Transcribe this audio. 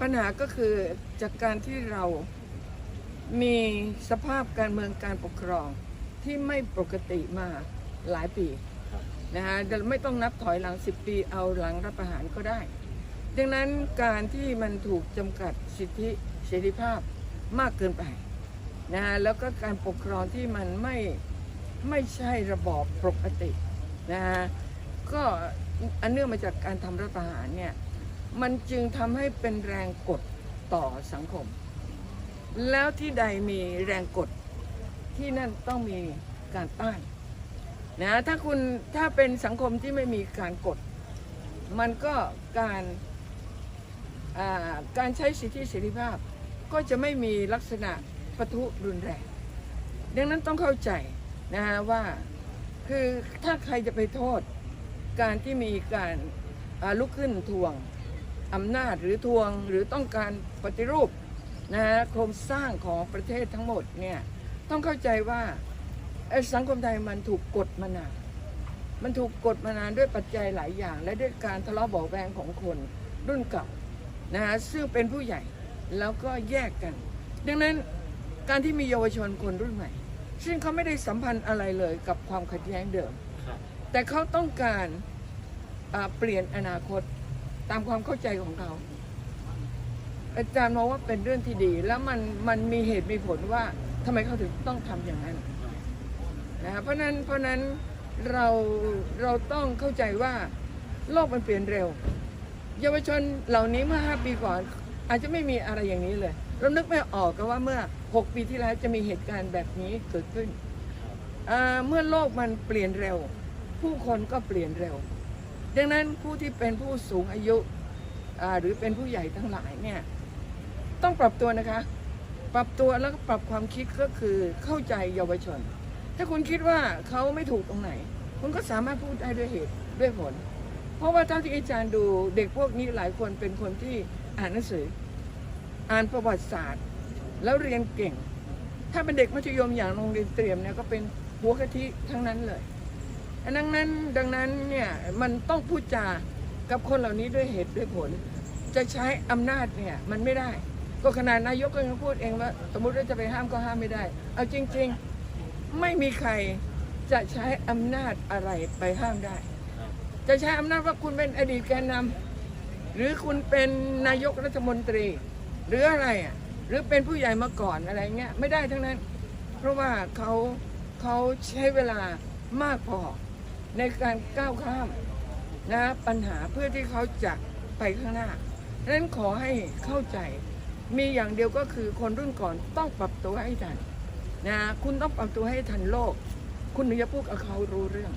ปัญหาก็คือจากการที่เรามีสภาพการเมืองการปกครองที่ไม่ปกติมาหลายปีนะฮะไม่ต้องนับถอยหลัง 10 ปีเอาหลังรับประหารก็ได้ ดังนั้นการที่มันถูกจำกัดสิทธิเสรีภาพมากเกินไปนะฮะแล้วก็การปกครองที่มันไม่ไม่ใช่ระบอบปกตินะฮะก็อันเนื่องมาจากการทำรัฐประหารเนี่ย มันจึงทำให้เป็นแรงกดต่อสังคม แล้วที่ใดมีแรงกดที่นั่นต้องมีการต้านนะถ้าคุณถ้าเป็นสังคมที่ไม่มีการกด มันก็การอ่าการใช้สิทธิเสรีภาพ ก็จะไม่มีลักษณะปะทุรุนแรง ดังนั้นต้องเข้าใจนะฮะว่าคือถ้าใครจะไปโทษ การที่มีการลุกขึ้นทวง อำนาจหรือทวงหรือต้องการปฏิรูปนะฮะโครงสร้างของประเทศทั้งหมดเนี่ยต้องเข้าใจว่าเอ่อสังคมไทยมันถูกกดมานานมันถูกกดมานานด้วยปัจจัยหลายอย่าง และด้วยการทะเลาะเบาะแวงของคนรุ่นเก่านะฮะซึ่งเป็นผู้ใหญ่แล้วก็แยกกัน ดังนั้นการที่มีเยาวชนคนรุ่นใหม่ ซึ่งเขาไม่ได้สัมพันธ์อะไรเลยกับความขัดแย้งเดิมครับแต่เขาต้องการอ่าเปลี่ยนอนาคต ตามความเข้าใจของเขา อาจารย์มองว่าเป็นเรื่องที่ดี แล้วมันมันมีเหตุมีผลว่าทำไมเขาถึงต้องทำอย่างนั้นนะเพราะนั้นเพราะนั้นเราเราต้องเข้าใจว่าโลกมันเปลี่ยนเร็ว เยาวชนเหล่านี้เมื่อ 5 ปีก่อน อาจจะไม่มีอะไรอย่างนี้เลยเรานึกไม่ออกก็ว่าเมื่อ 6 ปีที่แล้วจะมีเหตุการณ์แบบนี้เกิดขึ้น เมื่อโลกมันเปลี่ยนเร็ว ผู้คนก็เปลี่ยนเร็ว ดังนั้นผู้ที่เป็นผู้สูงอายุหรือเป็นผู้ใหญ่ทั้งหลายเนี่ยต้องปรับตัวนะคะ ปรับตัวแล้วก็ปรับความคิดก็คือเข้าใจเยาวชน ถ้าคุณคิดว่าเขาไม่ถูกตรงไหน คุณก็สามารถพูดได้ด้วยเหตุด้วยผล เพราะว่าเท่าที่อาจารย์ดูเด็กพวกนี้หลายคนเป็นคนที่อ่านหนังสือ อ่านประวัติศาสตร์ แล้วเรียนเก่ง ถ้าเป็นเด็กมัธยมอย่างโรงเรียนเตรียมเนี่ยก็เป็นหัวกะทิทั้งนั้นเลย ดังนั้นดังนั้นเนี่ยมันต้องพูดจากับคนเหล่านี้ด้วยเหตุด้วยผล จะใช้อำนาจเนี่ยมันไม่ได้ ก็ขนาดนายกก็ยังพูดเองว่า สมมติว่าจะไปห้ามก็ห้ามไม่ได้ เอาจริง ๆ ไม่มีใครจะใช้อำนาจอะไรไปห้ามได้ จะใช้อำนาจว่าคุณเป็นอดีตแกนนำหรือคุณเป็นนายกรัฐมนตรี หรืออะไรอะหรือเป็นผู้ใหญ่มาก่อนอะไรเงี้ยไม่ได้ทั้งนั้น เพราะว่าเขาเขาใช้เวลามากพอ ในการก้าวข้ามนะปัญหาเพื่อที่เขาจะไปข้างหน้าดังนั้นขอให้เข้าใจมีอย่างเดียวก็คือคนรุ่นก่อนต้องปรับตัวให้ทันนะคุณต้องปรับตัวให้ทันโลก คุณถึงจะพูดกับเขารู้เรื่อง